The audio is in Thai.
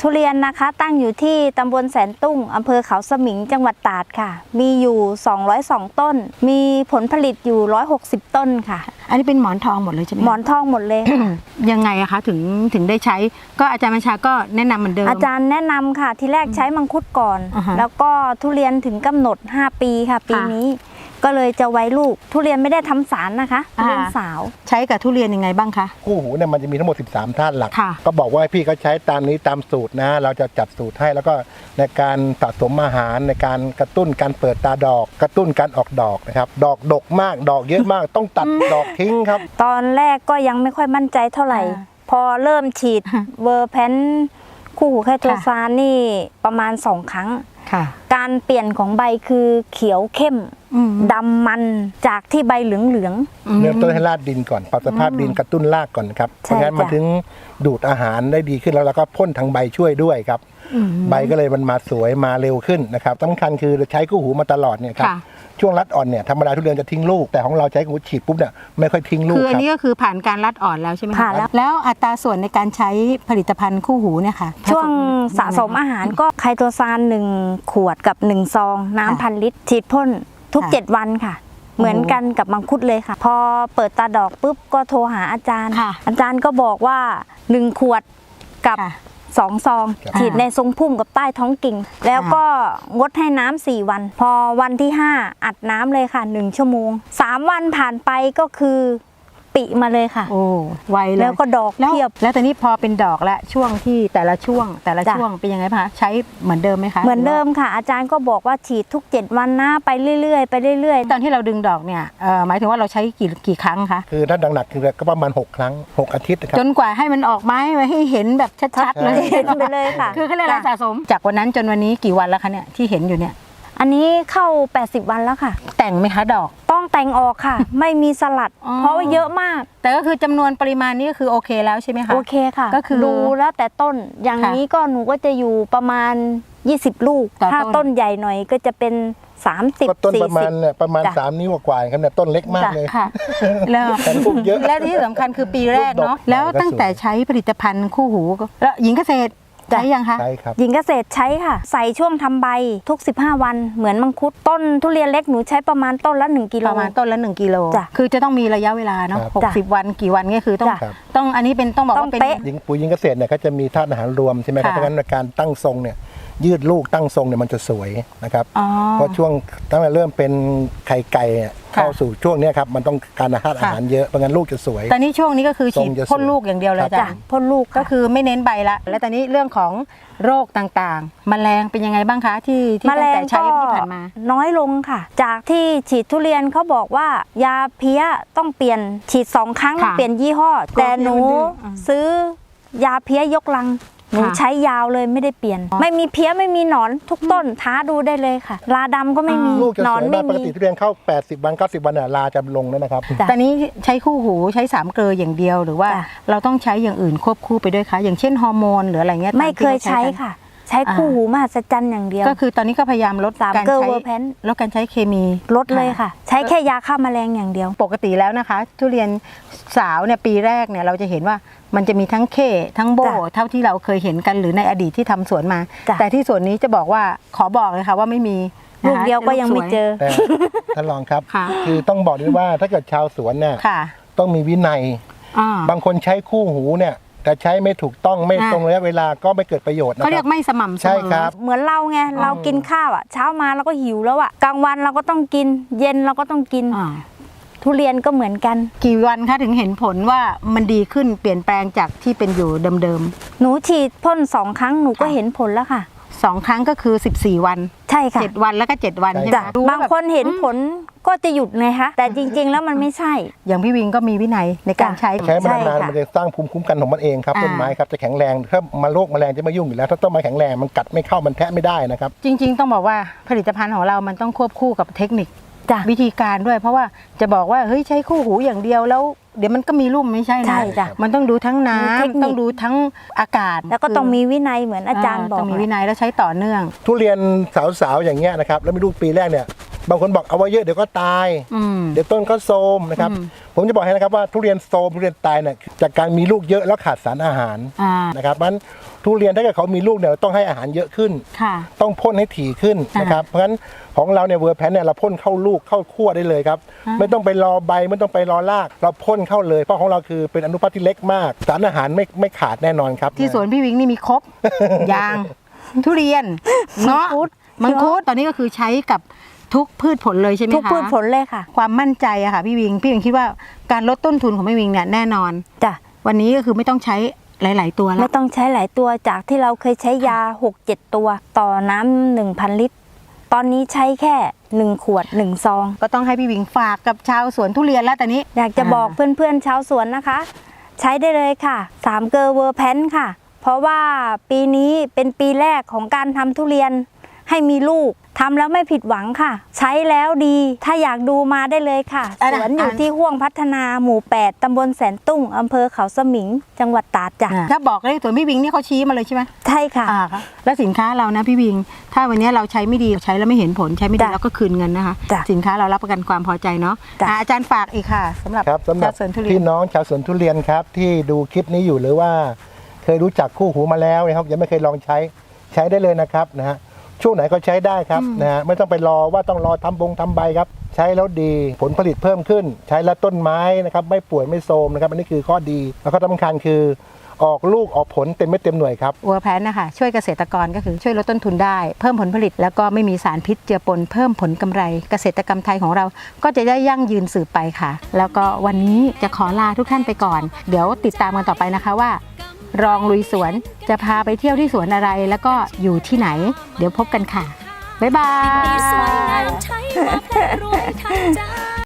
ทุเรียนนะคะตั้งอยู่ที่ตำบลแสนตุ้งอำเภอเขาสมิงจังหวัดตราดค่ะ มีอยู่ 202 ต้น มีผลผลิตอยู่ 160 ต้นค่ะ อันนี้เป็นหมอนทองหมดเลยใช่ไหมหมอนทองหมดเลยค่ะยังไงอะคะถึงถึงได้ใช้ ก็อาจารย์บัญชาก็แนะนำเหมือนเดิม อาจารย์แนะนำค่ะ ทีแรกใช้มังคุดก่อนอ่าฮะแล้วก็ทุเรียนถึงกำหนด 5 ปีค่ะ ปีค่ะนี้ ก็เลยจะไว้ลูกทุเรียนไม่ได้ทำสารนะคะทุเรียนอ่าสาว ใช้กับทุเรียนยังไงบ้างคะ คู่หูเนี่ยมันจะมีทั้งหมด 13ท่านหลัก ค่ะ ก็บอกว่าให้พี่เขาใช้ตามนี้ตามสูตรนะ เราจะจัดสูตรให้แล้วก็ในการสะสมอาหารในการกระตุ้นการเปิดตาดอก กระตุ้นการออกดอกนะครับ ดอกดกมากดอกเยอะมาก ต้องตัดดอกทิ้งครับ ตอนแรกก็ยังไม่ค่อยมั่นใจเท่าไหร่ อ่าพอเริ่มฉีดเวอร์แพนคู่หูไคโตซานนี่ประมาณ2ครั้งค่ะ การเปลี่ยนของใบคือเขียวเข้มอืมดำมันจากที่ใบเหลืองเริ่มต้นให้รากดินก่อนปรับสภาพดินกระตุ้นรากก่อนครับเพใช่ราะงั้นมันจ้ะถึงดูดอาหารได้ดีขึ้นแล้วเราก็พ่นทางใบช่วยด้วยครับ ใบก็เลยมันมาสวยมาเร็วขึ้นนะครับสำคัญคือใช้คู่หูมาตลอดเนี่ยครับค่ะ ช่วงรัดอ่อนเนี่ยธรรมดาทุเรียนจะทิ้งลูกแต่ของเราใช้คู่หูฉีดปุ๊บเนี่ยไม่ค่อยทิ้งลูกคืออัคนรับ นี้ก็คือผ่านการรัดอ่อนแล้วใช่ไหมคะผ่านแล้ว แล้วอัตราส่วนในการใช้ผลิตภัณฑ์คู่หูเนี่ยค่ะๆช่วงสะสมอาหารก็ไคโตซานหนึ่งขวดกับ1ซอง น้ำพันลิตรฉีดพ่นทุกค่ะ7วันค่ะ เหมือนกันกับมังคุดเลยค่ะ พอเปิดตาดอกปุ๊บก็โทรหาอาจารย์ ค่ะ อาจารย์ก็บอกว่า 1 ขวดกับค่ะ สองซอง ครับ ฉีดในทรงพุ่มกับใต้ท้องกิ่ง แล้วก็งดให้น้ำสี่วัน พอวันที่ 5 อัดน้ำเลยค่ะ 1 ชั่วโมง 3 วันผ่านไปก็คือ ปิมาเลยค่ะ โอ้ไวเลยแล้วก็ดอกแล้วเพียบ แล้วตอนนี้พอเป็นดอกแล้วช่วงที่แต่ละช่วงแต่ละจ้ะช่วงเป็นยังไงคะใช้เหมือนเดิมไหมคะเหมือนเดิมค่ะ อาจารย์ก็บอกว่าฉีดทุก 7 วันนะไปเรื่อยๆไปเรื่อยตอนที่เราดึงดอกเนี่ยเอ่อหมายถึงว่าเราใช้กี่กี่ครั้งคะคือถ้าดังหนักคือก็ประมาณ 6 ครั้ง 6 อาทิตย์นะครับจนกว่าให้มันออกไม้มาให้เห็นแบบชัดๆเลยเห็นไปเลยค่ะ คือเขาเรียกอะไรจ้ะสะสม จากวันนั้นจนวันนี้กี่วันแล้วคะเนี่ยที่เห็นอยู่เนี่ย อันนี้เข้า 80 วันแล้วค่ะ แต่งไหมคะดอก ต้องแต่งออกค่ะ ไม่มีสลัด อ๋อ เพราะว่าเยอะมาก แต่ก็คือจำนวนปริมาณนี้ก็คือโอเคแล้วใช่ไหมคะ โอเคค่ะ ก็คือดูแล้วแต่ต้น อย่างค่ะนี้ก็หนูก็จะอยู่ประมาณ 20 ลูก ต่อถ้าต้นต้นใหญ่หน่อยก็จะเป็น30ก็ต้นประมาณ40 เนี่ยประมาณจ้ะ3นิ้วกว่าๆครับเนี่ยต้นเล็กมากจ้ะเลย ค่ะ แล้วแต่ลูกเยอะและที่สำคัญคือปีแรกเนาะ ลูกดกแล้วแล้วก็ตั้งแต่สวยใช้ผลิตภัณฑ์คู่หูก็แล้วหญิงเกษตรจ้ะ ใช้ยังคะใช่ครับหญิงเกษตรใช้ค่ะ ใส่ช่วงทำใบทุก 15 วันเหมือนมังคุดต้นทุเรียนเล็กหนูใช้ประมาณต้นละ1กิโลประมาณต้นละ1กิโลจ้ะคือจะต้องมีระยะเวลาเนาะครับหกสิบวันกี่วันก็คือต้องจ้ะครับต้องอันนี้เป็นต้องบอกต้อว่างเป็นเป๊ะยิงปุ๋ยยิงเกษตรเนี่ยก็จะมีธาตุอาหารรวมใช่ไหมครับค่ะเพราะงั้นในการตั้งทรงเนี่ย ยืดลูกตั้งทรงเนี่ยมันจะสวยนะครับ อ๋อ เพราะช่วงตั้งแต่เริ่มเป็นไข่ไก่เนี่ยค่ะ เข้าสู่ช่วงเนี้ยครับมันต้องการธาตุอาหารเยอะเพราะงั้นลูกจะสวยตอนนี้ช่วงนี้ก็คือฉีดทรงจะสวย พ่นลูกอย่างเดียวเลยครับจ้ะจ้ะพ่นลูกก็ค่ะคือไม่เน้นใบละ แล้วตอนนี้เรื่องของโรคต่างๆ แมลงเป็นยังไงบ้างคะที่ที่แมตั้ลงแต่งใช้ก็ที่ผ่านมา น้อยลงค่ะ จากที่ฉีดทุเรียนเขาบอกว่ายาเพี้ยต้องเปลี่ยนฉีดสองครั้งค่ะเปลี่ยนยี่ห้อ แต่หนูกลัวเพี้ยมันดื้ออืมซื้อยาเพี้ยยกลัง หนูค่ะใช้ยาวเลยไม่ได้เปลี่ยน ไม่มีเพี้ยไม่มีหนอนทุกต้นท้าดูได้เลยค่ะ ลาดำก็ไม่มีลูกจะหนสอวนยไม่มากปกมี ติทุเรียนเข้า 80 วัน 90 วันน่ะลาจะลงแล้วนะครับ จ้ะ ตอนนี้ใช้คู่หูใช้สามเกลืออย่างเดียวหรือว่าจ้ะ เราต้องใช้อย่างอื่นควบคู่ไปด้วยคะอย่างเช่นฮอร์โมนหรืออะไรเงี้ยไม่ตาเคยที่ราใช้กัน ค่ะ ใช้คู่หูมหัศจรรย์อย่างเดียว ก็คือตอนนี้ก็พยายามลดสามการเกลือใช้เวอร์แพน ลดการใช้เคมีลดเลยค่ะ ใช้แค่ยาฆ่าแมลงอย่างเดียว ปกติแล้วนะคะ ทุเรียน สาวเนี่ยปีแรกเนี่ยเราจะเห็นว่ามันจะมีทั้งเคทั้งโบจ้ะเท่าที่เราเคยเห็นกันหรือในอดีตที่ทำสวนมาจ้ะแต่ที่สวนนี้จะบอกว่าขอบอกเลยค่ะว่าไม่มีนะคะลูกเดียวก็ยังไม่เจอแต่ท่านรองครับค่ะคือต้องบอกด้วยว่าถ้าเกิดชาวสวนเนี่ยค่ะต้องมีวินัยอ่าบางคนใช้คู่หูเนี่ยแต่ใช้ไม่ถูกต้องไม่อ่าตรงระยะเวลาก็ไม่เกิดประโยชน์นะเขาคเรีรัยบกไม่สม่ำเสมอใช่ครับเหมือนเราไงเรากินข้าวอะ เช้ามาเราก็หิวแล้วอะกลางวันเราก็ต้องกิน เย็นเราก็ต้องกินอ่า ทุเรียนก็เหมือนกัน กี่วันคะถึงเห็นผลว่ามันดีขึ้นเปลี่ยนแปลงจากที่เป็นอยู่เดิมหนูฉีดพ่นสองครั้งหนูก็ค่ะเห็นผลแล้วค่ะ ๆสองครั้งก็คือ 14 วันใช่ค่ะ7วันแล้วก็7วันใช่ใช่ไหมจ้ะดูบางแบบคนเห็นผลก็จะหยุดไงคะแต่จริง ๆ แล้วมันไม่ใช่ อย่างพี่วิงก็มีวินัยในการจ้ะ ใช้ ใช้มาใช่นานค่ะ ๆมันจะสร้างภูมิคุ้มกันของมันเองครับอ่า ต้นไม้ครับจะแข็งแรงถ้ามาโรคแมลงจะไม่ยุ่งอยู่แล้ว ถ้าต้นไม้แข็งแรงมันกัดไม่เข้ามันแทะไม่ได้นะครับ จริง ๆ ต้องบอกว่าผลิตภัณฑ์ของเรามันต้องควบคู่กับเทคนิค จ้ะวิธีการด้วย เพราะว่าจะบอกว่าเฮ้ยใช้คู่หูอย่างเดียวแล้ว เดี๋ยวมันก็มีรุ่มไม่ใช่ใช่นะจ้ะมันต้องดูทั้งน้มีเทคนิคำต้องดูทั้งอากาศแล้วก็ต้องมีวินัยเหมือนอาจารย์บอก ต้องมีวินัยแล้วใช้ต่อเนื่อง ทุเรียนสาวๆอย่างเงี้ยนะครับแล้วไม่รู้ปีแรกเนี่ยบางคนบอกเอาไว้เยอะเดี๋ยวก็ตาย อืม เดี๋ยวต้นก็โทรมนะครับอืม ผผมจะบอกให้นะครับว่าทุเรียนโซมทุเรียนตายเนี่ยจากการมีลูกเยอะแล้วขาดสารอาหารอ่า นะครับเพราะฉะนั้นทุเรียนถ้าเกิดเขามีลูกเนี่ยต้องให้อาหารเยอะขึ้น ค่ะ ต้องพ่นให้ถี่ขึ้นนะครับ เพราะฉะนั้นของเราเนี่ยเวอร์แพนเนี่ยเราพ่นเข้าลูกเข้าขั้วได้เลยครับ ไม่ต้องไปรอใบไม่ต้องไปรอราก เราพ่นเข้าเลย เพราะของเราคือเป็นอนุภาคที่เล็กมาก สารอาหารไม่ไม่ขาดแน่นอนครับที่สวนพี่วิงนี่มีครบ ยาง ทุเรียนเงาะมังคุดมังคุด ตอนนี้ก็คือใช้กับ ทุกพืชผลเลยใช่ไหมคะทุกพืชผลเลยค่ะ ความมั่นใจอะค่ะพี่วิงพี่วิงคิดว่าการลดต้นทุนของพี่วิงเนี่ยแน่นอนจ้ะวันนี้ก็คือไม่ต้องใช้หลาย ๆ ตัวแล้ไม่วต้องใช้หลายตัวจากที่เราเคยใช้ยา 6-7 ตัว ต่อน้ำหนึ่งพันลิตร ตอนนี้ใช้แค่1ขวด1ซอง ก็ต้องให้พี่วิงฝากกับชาวสวนทุเรียนแล้วตอนนี้ อยากจะบอกเพื่อนๆชาวสวนนะคะ ใช้ได้เลยค่ะ3เกอร์เวอร์แพนค่ะ เพราะว่าปีนี้เป็นปีแรกของการทำทุเรียน ให้มีลูกทำแล้วไม่ผิดหวังค่ะ ใช้แล้วดีถ้าอยากดูมาได้เลยค่ะอะสวนอยู่อะ ที่ห่วงพัฒนาหมู่ 8ตำบลแสนตุ้งอำเภอเขาสมิง จังหวัดตราดจ้ะถ้าบอกเลยสวนพี่วิงนี่เขาชี้มาเลยใช่ไหมใช่ค่ะ อ่าครับแล้วสินค้าเรานะพี่วิง ถ้าวันนี้เราใช้ไม่ดีใช้แล้วไม่เห็นผลใช้ไม่ดีจ้ะเราก็คืนเงินนะคะ จ้ะสินค้าเรารับประกันความพอใจเนาะจ้ะ อะอาจารย์ฝากอีกค่ะสำหรับครับสำหรับชาวสวนทุเรียน พี่น้องชาวสวนทุเรียนครับ ที่ดูคลิปนี้อยู่หรือว่า เคยรู้จักคู่หูมาแล้วนะครับยังไม่เคยลองใช้ใช้ได้เลยนะครับนะฮะ ช่วงไหนก็ใช้ได้ครับนะฮะไม่ต้องไปรอว่าต้องรอทำบงทำใบครับ ใช้แล้วดีผลผลิตเพิ่มขึ้น ใช้แล้วต้นไม้นะครับไม่ป่วยไม่โทรมนะครับอันนี้คือข้อดีแล้วก็สำคัญคือออกลูกออกผลเต็มเม็ดเต็มหน่วยครับวัวแพนนะคะช่วยเกษตรกรก็คือช่วยลดต้นทุนได้ เพิ่มผลผลิตแล้วก็ไม่มีสารพิษเจือปน เพิ่มผลกำไร เกษตรกรรมไทยของเราก็จะได้ยั่งยืนสืบไปค่ะ แล้วก็วันนี้จะขอลาทุกท่านไปก่อน เดี๋ยวติดตามกันต่อไปนะคะว่า รองลุยสวนจะพาไปเที่ยวที่สวนอะไรแล้วก็อยู่ที่ไหน เดี๋ยวพบกันค่ะ บ๊ายบาย